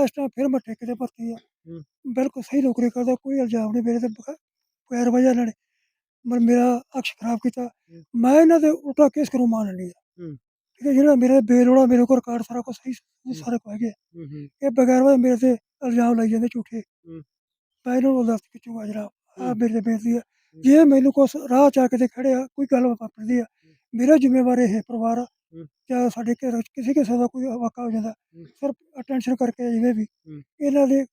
ਇਸ ਟਾਈਮ ਫਿਰ ਮੈਂ ਠੇਕੇ ਤੇ ਭਰਤੀ ਆ। ਹੂੰ। ਬਿਲਕੁਲ ਸਹੀ ਨੌਕਰੀ ਕਰਦਾ ਕੋਈ ਇਲਜ਼ਾਮ ਨਹੀਂ ਮੇਰੇ ਤੇ ਬਗੈ- ਬਗੈਰ ਵਜ੍ਹਾ ਇਹਨਾਂ ਨੇ। ਮਰ ਮੇਰਾ ਅਕਸ਼ ਖਰਾਬ ਕੀਤਾ। ਮੈਂ ਇਹਨਾਂ ਦੇ ਉਲਟਾ ਕੇਸ ਕਰੂੰ ਮੰਨ ਲਿਆ ਹੂੰ। ਠੀਕ ਹੈ ਜਿਹੜਾ ਮੇਰੇ ਬੇਲੋੜਾ ਮੇਰੇ ਕੋਲ ਰਿਕਾਰਡ ਸਾਰਾ ਕੁਝ ਸਹੀ ਸਾਰਾ ਕੁਝ ਹੈਗੇ ਹੂੰ ਹੂੰ। ਇਹ ਬਗੈਰ ਵਜ੍ਹਾ ਮੇਰੇ ਤੇ ਇਲਜ਼ਾਮ ਲਾਈ ਜਾਂਦੇ ਝੂਠੇ। ਹੂੰ। ਮੈਂ ਇਹਨਾਂ ਨੂੰ ਦੱਸ ਕਿਚੂਗਾ ਜਨਾਬ। ਆ ਹੂੰ। ਮੇਰੇ ਤੇ ਬੇਨਤੀ ਹੈ ਜੇ ਮੈਨੂੰ ਕੁਛ ਰਾਹ ਚ ਆ ਕੇ ਤੇ ਖੜਿਆ ਕੋਈ ਗੱਲ ਵਾਪਰਦੀ ਆ ਮੇਰਾ ਜ਼ਿੰਮੇਵਾਰ ਇਹ ਪਰਿਵਾਰ ਆ। ਜਾਂ ਸਾਡੇ ਘਰ ਵਿੱਚ ਕਿਸੇ ਕਿਸੇ ਦਾ ਕੋਈ ਵਾਕਾ ਹੋ ਜਾਂਦਾ। ਸਿਰਫ ਅਟੈਂਸ਼ਨ ਕਰਕੇ ਜਿਵੇਂ ਵੀ। ਇਹਨਾਂ ਦੇ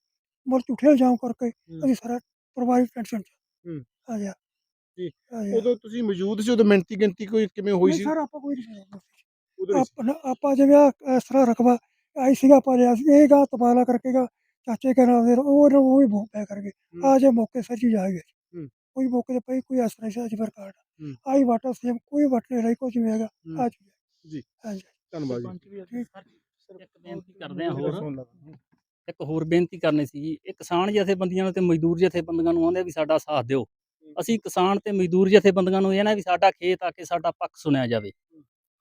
ਮਰ ਝੂਠੇ ਇਲਜ਼ਾਮ ਕਰਕੇ। ਅਸੀਂ ਸਾਰਾ ਪਰਿਵਾਰ ਟੈਨਸ਼ਨ ਚ। ਆ ਗਿਆ ਜੀ। ਉਦੋਂ ਤੁਸੀਂ ਮੌਜੂਦ ਸੀ ਉਦੋਂ ਮਿੰਤੀ ਗਿਣਤੀ ਕੋਈ ਕਿਵੇਂ ਹੋਈ ਸੀ ਸਰ ਆਪਾਂ ਕੋਈ ਨਹੀਂ ਆਪਾਂ ਜਿਵੇਂ ਇਸ ਤਰ੍ਹਾਂ ਰਕਬਾ ਆਈ ਸੀਗਾ ਆਪਾਂ ਲਿਆ ਸੀ ਇਹ ਗਾ ਤਬਾਲਾ ਕਰਕੇ ਗਾ ਚਾਚੇ ਕੇ ਨਾਲ ਦੇ ਉਹ ਉਹ ਵੀ ਪੈ ਕਰਕੇ। ਆ ਜੇ ਮੌਕੇ ਸਰ ਜੀ ਹੂੰ। ਪਈ ਕੋਈ ਅਸਰ ਨਹੀਂ ਅਜਬਰ ਕਾਰਡ। ਹੂੰ। ਆਈ ਵਾਟਰ ਸੇਮ ਕੋਈ ਵਟ ਨਹੀਂ ਰਹੀ ਕੁਝ ਨਹੀਂ ਹੈਗਾ ਹੂੰ। ਆ ਜੀ। ਹਾਂਜੀ। ਧੰਨਵਾਦ ਜੀ। ਸਰਪੰਚ ਵੀ ਅਸੀਂ ਠੀਕ। ਇੱਕ ਬੇਨਤੀ ਕਰਦੇ ਆ ਹੋਰ। ਇੱਕ ਹੋਰ ਬੇਨਤੀ ਕਰਨੀ ਸੀ ਜੀ ਇਹ ਕਿਸਾਨ ਜਥੇਬੰਦੀਆਂ ਨੂੰ ਤੇ ਮਜ਼ਦੂਰ ਜਥੇਬੰਦੀਆਂ ਨੂੰ ਆਉਂਦੇ ਆ ਵੀ ਸਾਡਾ ਸਾਥ ਦਿਓ। ਅਸੀਂ ਕਿਸਾਨ ਤੇ ਮਜ਼ਦੂਰ ਜਥੇਬੰਦੀਆਂ ਨੂੰ ਇਹ ਨਾ ਵੀ ਸਾਡਾ ਖੇਤ ਆ ਕੇ ਸਾਡਾ ਪੱਖ ਸੁਣਿਆ ਜਾਵੇ।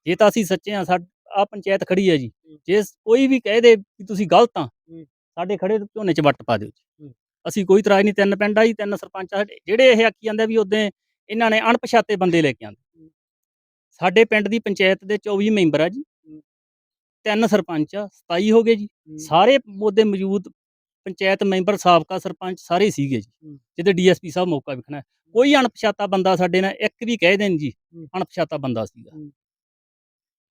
ਜੇ ਤਾਂ ਅਸੀਂ ਸੱਚੇ ਆ ਆ ਪੰਚਾਇਤ ਖੜੀ ਹੈ ਜੀ। ਜੇ ਕੋਈ ਵੀ ਕਹਿ ਦੇ ਤੁਸੀਂ ਗਲਤ ਆ ਸਾਡੇ ਖੜੇ ਝੋਨੇ 'ਚ ਵੱਟ ਪਾ ਦਿਓ ਜੀ। ਅਸੀਂ ਕੋਈ ਇਤਰਾਜ਼ ਨਹੀਂ ਤਿੰਨ ਪਿੰਡ ਆ ਜੀ ਤਿੰਨ ਸਰਪੰਚ ਆ ਸਾਡੇ ਜਿਹੜੇ ਇਹ ਆਖੀ ਜਾਂਦੇ ਵੀ ਉਦੋਂ ਇਹਨਾਂ ਨੇ ਅਣਪਛਾਤੇ ਬੰਦੇ ਲੈ ਕੇ ਆਂਦੇ ਸਾਡੇ ਪਿੰਡ ਦੀ ਪੰਚਾਇਤ ਦੇ 24 ਮੈਂਬਰ ਆ ਜੀ। ਤਿੰਨ ਸਰਪੰਚ ਆ 27 ਹੋ ਗਏ ਜੀ। ਸਾਰੇ ਉਹਦੇ ਮੌਜੂਦ ਪੰਚਾਇਤ ਮੈਂਬਰ ਸਾਬਕਾ ਸਰਪੰਚ ਸਾਰੇ ਸੀਗੇ ਜੀ। ਜਿਹਦੇ ਡੀਐਸਪੀ ਸਾਹਿਬ ਮੌਕਾ ਵਿਖਣਾ। ਕੋਈ ਅਣਪਛਾਤਾ ਬੰਦਾ ਸਾਡੇ ਨਾਲ ਇੱਕ ਵੀ ਕਹਿ ਦੇਣ ਜੀ। ਅਣਪਛਾਤਾ ਬੰਦਾ ਸੀਗਾ।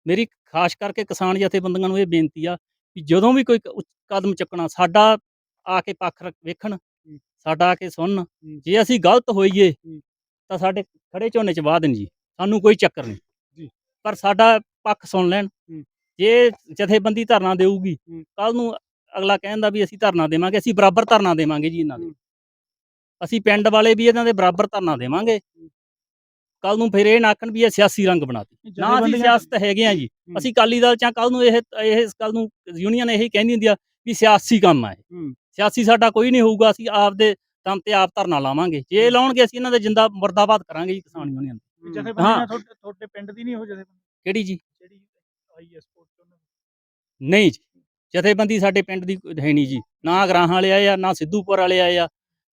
ਮੇਰੀ ਖਾਸ ਕਰਕੇ ਕਿਸਾਨ ਜਥੇਬੰਦੀਆਂ ਨੂੰ ਇਹ ਬੇਨਤੀ ਆ ਕਿ ਜਦੋਂ ਵੀ ਕੋਈ ਕਦਮ ਚੱਕਣਾ ਸਾਡਾ ਆ ਕੇ ਪੱਖ ਰੱਖ- ਵੇਖਣ ਸਾਡਾ ਆ ਕੇ ਸੁਣਨ। ਜੇ ਅਸੀਂ ਗਲਤ ਹੋਈਏ। ਤਾਂ ਸਾਡੇ ਖੜੇ ਝੋਨੇ ਚ ਵਾਹ ਦੇਣ ਜੀ। ਸਾਨੂੰ ਕੋਈ ਚੱਕਰ ਨਹੀਂ। ਜੀ। ਪਰ ਸਾਡਾ ਪੱਖ ਸੁਣ ਲੈਣ। ਜੇ ਜਥੇਬੰਦੀ ਧਰਨਾ ਦੇਊਗੀ ਹੂੰ। ਕੱਲ ਨੂੰ ਅਗਲਾ ਕਹਿੰਦਾ ਵੀ ਅਸੀਂ ਧਰਨਾ ਦੇਵਾਂਗੇ ਅਸੀਂ ਬਰਾਬਰ ਧਰਨਾ ਦੇਵਾਂਗੇ ਜੀ ਇਹਨਾਂ ਦੇ। ਅਸੀਂ ਪਿੰਡ ਵਾਲੇ ਵੀ ਇਹਨਾਂ ਦੇ ਬਰਾਬਰ ਧਰਨਾ ਦੇਵਾਂਗੇ। ਕੱਲ ਨੂੰ ਫਿਰ ਇਹ ਨਾ ਆਖਣ ਵੀ ਇਹ ਸਿਆਸੀ ਰੰਗ ਬਣਾਤੀ। ਨਾ ਅਸੀਂ ਸਿਆਸਤ ਹੈਗੇ ਆ ਜੀ। ਹੂੰ। ਅਸੀਂ ਅਕਾਲੀ ਦਲ ਚ ਕੱਲ ਨੂੰ ਇਹ ਇਹ ਕੱਲ ਨੂੰ ਯੂਨੀਅਨ ਇਹੀ ਕਹਿੰਦੀ ਹੁੰਦੀ ਆ ਵੀ ਸਿਆਸੀ ਕੰਮ ਆ ਇਹ। ਹੂੰ। ਸਿਆਸੀ ਸਾਡਾ ਕੋਈ ਨਹੀਂ ਹੋਊਗਾ ਅਸੀਂ ਆਪਦੇ ਦਮ ਤੇ ਆਪ ਧਰਨਾ ਲਾਵਾਂਗੇ। ਜੇ ਲਾਉਣਗੇ ਅਸੀਂ ਇਹਨਾਂ ਦੇ ਜਿੰਦਾ ਮੁਰਦਾਬਾਦ ਕਰਾਂਗੇ ਜੀ ਕਿਸਾਨ ਯੂਨੀਅਨ ਹੂੰ। ਜਥੇਬੰਦੀਆਂ ਤੁਹਾਡੇ ਤੁਹਾਡੇ ਪਿੰਡ ਦੀ ਨਹੀਂ ਉਹ ਜਥੇਬੰਦੀ? ਕਿਹੜੀ ਜੀ? ਜਿਹੜੀ ਆਈ ਨਹੀਂ ਜੀ। ਜਥੇਬੰਦੀ ਸਾਡੇ ਪਿੰਡ ਦੀ ਹੈ ਨਹੀਂ ਜੀ। ਨਾ ਗਰਾਹਾਂ ਵਾਲੇ ਆਏ ਆ ਨਾ ਸਿੱਧੂਪੁਰ ਵਾਲੇ ਆਏ ਆ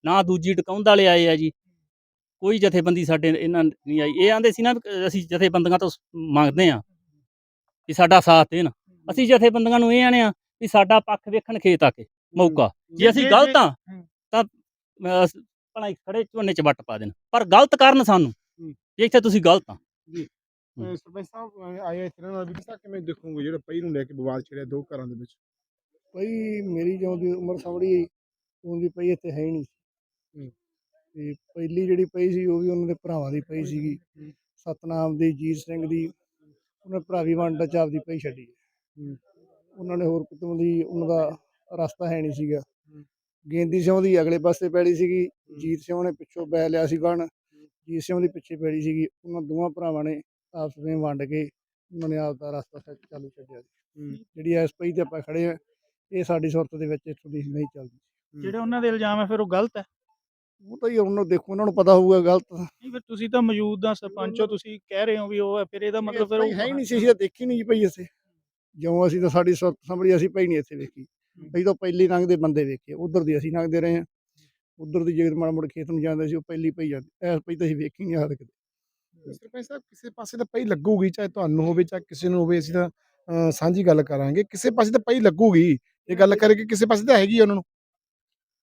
ਨਾ ਦੂਜੀ ਟਕੌਂਦ ਵਾਲੇ ਆਏ ਆ ਜੀ। ਕੋਈ ਜਥੇਬੰਦੀ ਸਾਡੇ ਇਹਨਾਂ ਨਹੀਂ ਆਈ। ਇਹ ਆਂਦੇ ਸੀ ਨਾ ਅਸੀਂ ਜਥੇਬੰਦੀਆਂ ਤੋਂ ਮੰਗਦੇ ਆ ਵੀ ਸਾਡਾ ਸਾਥ ਦੇਣ। ਅਸੀਂ ਜਥੇਬੰਦੀਆਂ ਨੂੰ ਇਹ ਆਨੇ ਆ ਵੀ ਸਾਡਾ ਪੱਖ ਵੇਖਣ ਖੇਤ ਆ ਕੇ। ਮੌਕਾ। ਜੇ ਅਸੀਂ ਗਲਤ ਆ। ਤਾਂ ਅਹ, ਭਲਾ ਖੜੇ ਝੋਨੇ ਚ ਵੱਟ ਪਾ ਦੇਣ। ਪਰ ਗਲਤ ਕਰਨ ਸਾਨੂੰ। ਜੇ ਇੱਥੇ ਤੁਸੀਂ ਗਲਤ ਆ ਅਹ ਸਰਪੰਚ ਸਾਹਿਬ ਅਹ ਆਏ ਇੱਥੇ ਨਾਲ ਵੀ ਕਿਸਾ ਕਿਵੇਂ ਦੇਖੋਗੇ ਜਿਹੜਾ ਪਈ ਨੂੰ ਲੈ ਕੇ ਵਿਵਾਦ ਛਿੜਿਆ ਦੋ ਘਰਾਂ ਦੇ ਵਿੱਚ? ਪਈ ਮੇਰੀ ਜਿਉਂ ਦੀ ਉਮਰ ਸਾਂਭੜੀ ਉਹਦੀ ਪਈ ਇੱਥੇ ਹੈ ਹੀ ਨਹੀਂ ਹੂੰ। ਤੇ ਪਹਿਲੀ ਜਿਹੜੀ ਪਈ ਸੀ ਉਹ ਵੀ ਉਹਨਾਂ ਦੇ ਭਰਾਵਾਂ ਦੀ ਪਈ ਸੀਗੀ। ਸਤਨਾਮ ਦੀ ਜੀਤ ਸਿੰਘ ਦੀ ਉਹਨੇ ਭਰਾਵੀ ਵੰਡ ਚ ਆਪਦੀ ਪਈ ਛੱਡੀ। ਹੂੰ। ਉਹਨਾਂ ਨੇ ਹੋਰ ਕਿਤੋਂ ਦੀ ਉਹਨਾਂ ਦਾ ਰਸਤਾ ਹੈ ਨਹੀਂ ਸੀਗਾ। ਗੇਂਦੀ ਸਿੰਘ ਦੀ ਅਗਲੇ ਪਾਸੇ ਪੈੜੀ ਸੀਗੀ ਜੀਤ ਸਿੰਘ ਨੇ ਪਿੱਛੋਂ ਬੈ ਲਿਆ ਸੀ ਬਣ ਜੀਤ ਸਿੰਘ ਦੀ ਪਿੱਛੇ ਪੈੜੀ ਸੀਗੀ ਉਹਨਾਂ ਦੋਵਾਂ ਭਰਾਵਾਂ ਨੇ ਆਪਸ ਵਿੱਚ ਵੰਡ ਕੇ ਉਹਨਾਂ ਨੇ ਆਪ ਦਾ ਰਸਤਾ ਸੈੱਟ ਚਾਲੂ ਛੱਡਿਆ ਸੀ। ਜਿਹੜੀ ਐਸ ਪਈ ਤੇ ਆਪਾਂ ਖੜੇ ਆ ਇਹ ਸਾਡੀ ਸੁਰਤ ਦੇ ਵਿੱਚ ਇੱਥੋਂ ਦੀ ਨਹੀਂ ਚੱਲਦੀ। ਜਿਹੜੇ ਉਹਨਾਂ ਦੇ ਇਲਜ਼ਾਮ ਹੈ ਫਿਰ ਉਹ ਗਲਤ ਹੈ? ਉਹ ਤਾਂ ਹੀ ਉਹਨਾਂ ਦੇਖੋ ਉਹਨਾਂ ਨੂੰ ਪਤਾ ਹੋਊਗਾ ਗਲਤ। ਨਹੀਂ ਫਿਰ ਤੁਸੀਂ ਤਾਂ ਮੌਜੂਦਾ ਸਰਪੰਚ ਹੋ ਤੁਸੀਂ ਕਹਿ ਰਹੇ ਹੋ ਵੀ ਉਹ ਹੈ ਫਿਰ ਇਹਦਾ ਮਤਲਬ ਫਿਰ ਉਹ ਹੈ ਹੀ ਨਹੀਂ ਸੀ ਅਸੀਂ ਤਾਂ ਦੇਖੀ ਨਹੀਂ ਜੀ ਪਈ ਇੱਥੇ। ਜਿਉਂ ਅਸੀਂ ਤਾਂ ਸਾਡੀ ਸੁਰਤ ਸੰਭਲੀ ਅਸੀਂ ਪਈ ਨਹੀਂ ਇੱਥੇ ਵੇਖੀ। ਅਸੀਂ ਤਾਂ ਪਹਿਲੀ ਲੰਘਦੇ ਬੰਦੇ ਵੇਖੇ ਉਧਰ ਦੀ ਅਸੀਂ ਲੰਘਦੇ ਰਹੇ ਹਾਂ। ਉਧਰ ਦੀ ਜਿਹੜੇ ਮਾੜਾ ਮੁੜ ਖੇਤ ਨੂੰ ਜਾਂਦੇ ਸੀ ਉਹ ਪਹਿਲੀ ਪਈ ਜਾਂਦੀ ਐਸ ਪਈ ਤਾਂ ਅਸੀਂ ਵੇਖੀ ਨਹੀਂ ਹਾਲ ਕਿਤੇ ਸਰਪੰਚ ਸਾਹਿਬ ਕਿਸੇ ਪਾਸੇ ਤਾਂ ਪਈ ਲੱਗੂਗੀ ਚਾਹੇ ਤੁਹਾਨੂੰ ਹੋਵੇ ਚਾਹੇ ਕਿਸੇ ਨੂੰ ਹੋਵੇ ਅਸੀਂ ਤਾਂ ਸਾਂਝੀ ਗੱਲ ਕਰਾਂਗੇ। ਕਿਸੇ ਪਾਸੇ ਤਾਂ ਪਈ ਲੱਗੂਗੀ ਇਹ ਗੱਲ ਕਰੇ ਕਿ ਕਿਸੇ ਪਾਸੇ ਤਾਂ ਹੈਗੀ ਉਹਨਾਂ ਨੂੰ।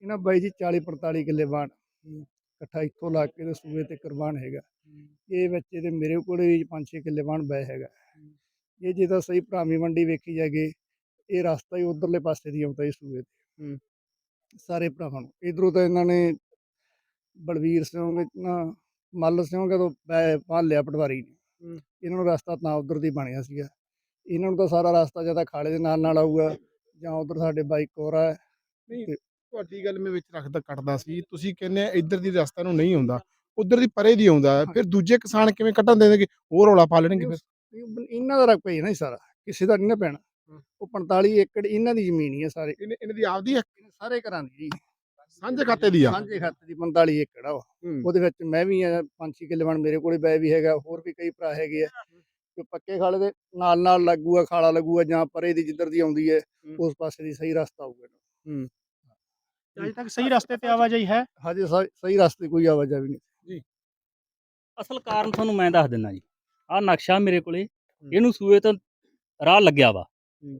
ਇਹਨਾਂ ਬਾਈ ਜੀ 40 45 ਕਿੱਲੇ ਬਾਣ ਇਕੱਠਾ ਇੱਥੋਂ ਲਾ ਕੇ ਤੇ ਸੂਏ ਤੇ ਕੁਰਬਾਨ ਹੈਗਾ। ਇਹ ਬੱਚੇ ਤੇ ਮੇਰੇ ਕੋਲੇ ਵੀ 5-6 ਕਿੱਲੇ ਬਾਣ ਬੈ ਹੈਗਾ। ਇਹ ਜੇ ਤਾਂ ਸਹੀ ਭਰਾਵੀ ਮੰਡੀ ਵੇਖੀ ਜਾਗੇ ਇਹ ਰਸਤਾ ਹੀ ਉਧਰਲੇ ਪਾਸੇ ਦੀ ਆਉਂਦਾ ਜੀ ਸੂਏ ਤੇ। ਸਾਰੇ ਭਰਾਵਾਂ ਨੂੰ। ਇਧਰੋਂ ਤਾਂ ਇਹਨਾਂ ਨੇ ਬਲਵੀਰ ਸਿੰਘ ਨਾ ਮੱਲ ਸਿੰਘ ਕਦੋਂ ਲਿਆ ਪਟਵਾਰੀ ਨੇ। ਇਹਨਾਂ ਨੂੰ ਰਸਤਾ ਤਾਂ ਉਧਰ ਦੀ ਬਣਿਆ ਸੀਗਾ। ਇਹਨਾਂ ਨੂੰ ਤਾਂ ਸਾਰਾ ਰਸਤਾ ਜਾਂ ਤਾਂ ਖਾਲੇ ਦੇ ਨਾਲ ਨਾਲ ਆਊਗਾ ਜਾਂ ਉਧਰ ਸਾਡੇ ਬਾਈਕ ਕੋਰਾ ਹੈ। ਤੁਹਾਡੀ ਗੱਲ ਮੈਂ ਵਿੱਚ ਰੱਖਦਾ ਕੱਟਦਾ ਸੀ। ਤੁਸੀਂ ਕਹਿੰਦੇ ਆ ਇੱਧਰ ਦੀ ਰਸਤਾ ਨੂੰ ਨਹੀਂ ਆਉਂਦਾ ਉਧਰ ਦੀ ਪਰੇ ਦੀ ਆਉਂਦਾ। ਫਿਰ ਦੂਜੇ ਕਿਸਾਨ ਕਿਵੇਂ ਕੱਢਣ ਦੇਣਗੇ? ਹੋਰ ਰੌਲਾ ਪਾ ਲੈਣਗੇ ਫਿਰ। ਇਹ ਇਹਨਾਂ ਦਾ ਰਕ ਪਈ ਨਾ ਸਾਰਾ। ਕਿਸੇ ਦਾ ਨਹੀਂ ਨਾ ਪੈਣਾ। ਉਹ 45 ਏਕੜ ਇਹਨਾਂ ਦੀ ਜ਼ਮੀਨ ਹੀ ਹੈ ਸਾਰੇ। ਇਹਨੇ ਇਹਨਾਂ ਦੀ ਆਪਦੀ ਹੈ? ਸਾਰੇ ਘਰਾਂ ਦੀ ਜੀ। ਸਾਂਝੇ ਖਾਤੇ ਦੀ ਆ? ਸਾਂਝੇ ਖਾਤੇ ਦੀ 45 ਏਕੜ ਆ ਉਹ। ਉਹਦੇ ਵਿੱਚ ਮੈਂ ਵੀ ਆ ਪੰਜ ਛੇ ਕਿੱਲੇ ਵਣ ਮੇਰੇ ਕੋਲੇ ਬੈ ਵੀ ਹੈਗਾ ਹੋਰ ਵੀ ਕਈ ਭਰਾ ਹੈਗੇ ਆ। ਜੋ ਪੱਕੇ ਖਾਲੇ ਦੇ ਨਾਲ ਨਾਲ ਲੱਗੂਗਾ ਖਾਲਾ ਲੱਗੂਗਾ ਜਾਂ ਪਰੇ ਦੀ ਜਿੱਧਰ ਦੀ ਆਉਂਦੀ ਹੈ ਉਸ ਪਾਸੇ ਦੀ ਸਹੀ ਰਸਤਾ ਆਊਗਾ ਅਜੇ ਤੱਕ ਸਹੀ ਰਸਤੇ ਤੇ ਆਵਾਜਾਈ ਹੈ? ਹਜੇ ਸ- ਸਹੀ ਰਸਤੇ ਕੋਈ ਆਵਾਜਾਈ ਨਹੀਂ। ਅਸਲ ਕਾਰਨ ਤੁਹਾਨੂੰ ਮੈਂ ਦੱਸ ਦਿੰਦਾ ਜੀ। ਆਹ ਨਕਸ਼ਾ ਮੇਰੇ ਕੋਲੇ ਇਹਨੂੰ ਸੂਏ ਤੋਂ ਰਾਹ ਲੱਗਿਆ ਵਾ।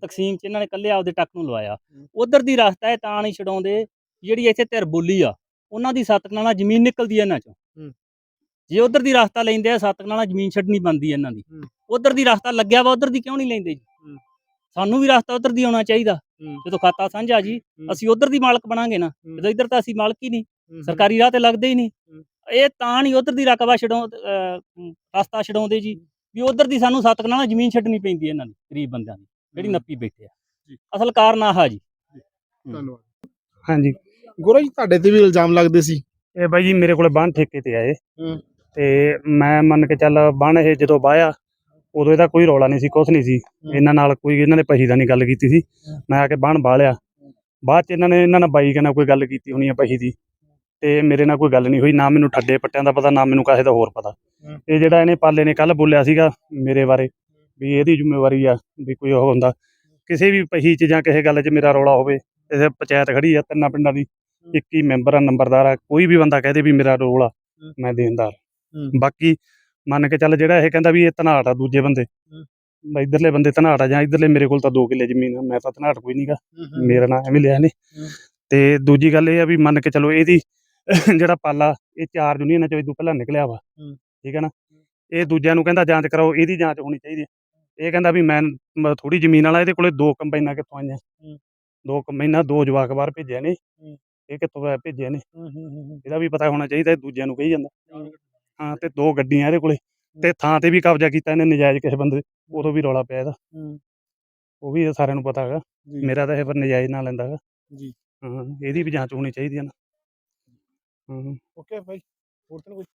ਤਕਸੀਮ ਚ ਇਹਨਾਂ ਨੇ ਕੱਲੇ ਆਪਦੇ ਟੱਕ ਨੂੰ ਲਵਾਇਆ। ਉਧਰ ਦੀ ਰਸਤਾ ਹੈ ਤਾਂ ਨਹੀਂ ਛਡਾਉਂਦੇ ਜਿਹੜੀ ਇੱਥੇ ਧਿਰ ਬੋਲੀ ਆ ਉਹਨਾਂ ਦੀ ਸੱਤ ਕਨਾਲਾ ਜ਼ਮੀਨ ਨਿਕਲਦੀ ਹੈ ਇਹਨਾਂ ਚੋਂ। ਜੇ ਉਧਰ ਦੀ ਰਸਤਾ ਲੈਂਦੇ ਆ ਸੱਤ ਕਨਾਲਾ ਜ਼ਮੀਨ ਛੱਡਣੀ ਬੰਦੀ ਇਹਨਾਂ ਦੀ। ਉਧਰ ਦੀ ਰਸਤਾ ਲੱਗਿਆ ਵਾ ਉਧਰ ਦੀ ਕਿਉਂ ਨਹੀਂ ਲੈਂਦੇ ਜੀ? ਸਾਨੂੰ ਵੀ ਰਸਤਾ ਉਧਰ ਦੀ ਆਉਣਾ ਚਾਹੀਦਾ। ਜਦੋਂ ਖਾਤਾ ਸਾਂਝਾ ਜੀ ਅਸੀਂ ਉਧਰ ਦੀ ਮਾਲਕ ਬਣਾਂਗੇ ਨਾ। ਜਦੋਂ ਇੱਧਰ ਤਾਂ ਅਸੀਂ ਮਾਲਕ ਹੀ ਨਹੀਂ ਸਰਕਾਰੀ ਰਾਹ ਤੇ ਲੱਗਦੇ ਹੀ ਨਹੀਂ। ਇਹ ਤਾਂ ਨਹੀਂ ਉਧਰ ਦੀ ਰਕਬਾ ਛਡਾਉ ਰਸਤਾ ਛਡਾਉਂਦੇ ਜੀ। ਵੀ ਉਧਰ ਦੀ ਸਾਨੂੰ ਸੱਤ ਕਨਾਲਾ ਜ਼ਮੀਨ ਛੱਡਣੀ ਪੈਂਦੀ ਇਹਨਾਂ ਦੀ ਗਰੀਬ ਬੰਦਿਆਂ ਦੀ। ਜਿਹੜੀ ਨੱਪੀ ਬੈਠੇ ਆ। ਅਸਲ ਕਾਰਨ ਆਹ ਜੀ। ਧੰਨਵਾਦ। ਹਾਂਜੀ। ਗੋਰਾ ਜੀ ਤੁਹਾਡੇ ਤੇ ਵੀ ਇਲਜ਼ਾਮ ਲੱਗਦੇ ਸੀ? ਇਹ ਬਾਈ ਜੀ ਮੇਰੇ ਕੋਲੇ ਬਾਣ ਠੇਕੇ ਤੇ ਆਏ। ਤੇ ਮੈਂ ਮੰਨ ਕੇ ਚੱਲ ਬਾਣ ਇਹ ਜਦੋਂ ਵਾਇਆ ਉਦੋਂ ਇਹਦਾ ਕੋਈ ਰੌਲਾ ਨਹੀਂ ਸੀ ਕੁਛ ਨਹੀਂ ਸੀ। ਇਹਨਾਂ ਨਾਲ ਕੋਈ ਇਹਨਾਂ ਨੇ ਪਹੀ ਦਾ ਨਹੀਂ ਗੱਲ ਕੀਤੀ ਸੀ। ਮੈਂ ਆ ਕੇ ਬਾਣ ਬਾਲਿਆ। ਬਾਅਦ ਚ ਇਹਨਾਂ ਨੇ ਇਹਨਾਂ ਨਾਲ ਬਾਈ ਨਾਲ ਕੋਈ ਗੱਲ ਕੀਤੀ ਹੋਣੀ ਆ ਪਹੀ ਦੀ। ਤੇ ਮੇਰੇ ਨਾਲ ਕੋਈ ਗੱਲ ਨਹੀਂ ਹੋਈ ਨਾ ਮੈਨੂੰ ਠੱਡੇ ਪੱਟਿਆਂ ਦਾ ਪਤਾ ਨਾ ਮੈਨੂੰ ਕਾਹੇ ਦਾ ਹੋਰ ਪਤਾ। ਇਹ ਜਿਹੜਾ ਇਹਨੇ ਪਾਲੇ ਨੇ ਕੱਲ ਬੋਲਿਆ ਸੀਗਾ ਮੇਰੇ ਬਾਰੇ ਵੀ ਇਹਦੀ ਜ਼ਿੰਮੇਵਾਰੀ ਆ ਵੀ ਕੋਈ ਉਹ ਹੁੰਦਾ। ਕਿਸੇ ਵੀ ਪਹੀ ਚ ਜਾਂ ਕਿਸੇ ਗੱਲ 'ਚ ਮੇਰਾ ਰੌਲਾ ਹੋਵੇ ਇਹ ਪੰਚਾਇਤ ਖੜੀ ਆ ਤਿੰਨਾਂ ਪਿੰਡਾਂ ਦੀ ਇੱਕ ਹੀ ਮੈਂਬਰ ਆ ਨੰਬਰਦਾਰ ਆ ਕੋਈ ਵੀ ਬੰਦਾ ਕਹਦੇ ਵੀ ਮੇਰਾ ਰੋਲ ਆ ਮੈਂ ਦੇਣਦਾਰ। ਬਾਕੀ ਮੰਨ ਕੇ ਚੱਲ ਜਿਹੜਾ ਇਹ ਕਹਿੰਦਾ ਵੀ ਇਹ ਧਨਾਟ ਆ ਦੂਜੇ ਬੰਦੇ ਬਈ ਇਧਰਲੇ ਬੰਦੇ ਧਨਾਟ ਆ ਜਾਂ ਇਧਰਲੇ ਮੇਰੇ ਕੋਲ ਤਾਂ 2 ਕਿੱਲੇ ਜ਼ਮੀਨ ਆ ਮੈਂ ਤਾਂ ਧਨਾਟ ਕੋਈ ਨਹੀਂਗਾ ਮੇਰਾ ਨਾਂ ਐਵੇਂ ਲਿਆ ਨੇ ਤੇ ਦੂਜੀ ਗੱਲ ਇਹ ਆ ਵੀ ਮੰਨ ਕੇ ਚਲੋ ਇਹਦੀ ਜਿਹੜਾ ਪਾਲਾ ਇਹ ਚਾਰ ਯੂਨੀਅਨਾਂ ਚੋਂ ਇਦੋਂ ਪਹਿਲਾਂ ਨਿਕਲਿਆ ਵਾ। ਠੀਕ ਹੈ ਨਾ? ਇਹ ਦੂਜਿਆਂ ਨੂੰ ਕਹਿੰਦਾ ਜਾਂਚ ਕਰਾਓ ਇਹਦੀ ਜਾਂਚ ਹੋਣੀ ਚਾਹੀਦੀ ਹੈ ਇਹ ਕਹਿੰਦਾ ਵੀ ਮੈਂ ਥੋੜੀ ਜ਼ਮੀਨ ਵਾਲਾ ਇਹਦੇ ਕੋਲੇ ਦੋ ਕੰਬਾਈਨਾਂ ਕਿੱਥੋਂ ਆਈਆਂ? ਦੋ ਕੰਬਾਈਨਾਂ ਦੋ ਜਵਾਕ ਬਾਹਰ ਭੇਜਿਆ ਨੇ। ਇਹ ਕਿੱਥੋਂ ਆ ਭੇਜੇ ਨੇ? ਇਹਦਾ ਵੀ ਪਤਾ ਹੋਣਾ ਚਾਹੀਦਾ ਇਹ ਦੂਜਿਆਂ ਨੂੰ ਕਹੀ ਜਾਂਦਾ। ਹਾਂ ਤੇ ਦੋ ਗੱਡੀਆਂ ਇਹਦੇ ਕੋਲੇ। ਤੇ ਥਾਂ ਤੇ ਵੀ ਕਬਜ਼ਾ ਕੀਤਾ ਇਹਨੇ ਨਜਾਇਜ਼ ਕਿਸੇ ਬੰਦੇ ਉਦੋਂ ਵੀ ਰੌਲਾ ਪਿਆ ਇਹਦਾ। ਉਹ ਵੀ ਸਾਰਿਆਂ ਨੂੰ ਪਤਾ ਹੈਗਾ। ਮੇਰਾ ਤਾਂ ਇਹ ਪਰ ਨਜਾਇਜ਼ ਨਾ ਲੈਂਦਾ ਹੈਗਾ। ਜੀ। ਹਾਂ ਇਹਦੀ ਵੀ ਜਾਂਚ ਹੋਣੀ ਚਾਹੀਦੀ ਹੈ ਨਾ। ਹਾਂ ਓਕੇ ਭਾਈ ਹੋਰ ਤਾਂ ਕੋਈ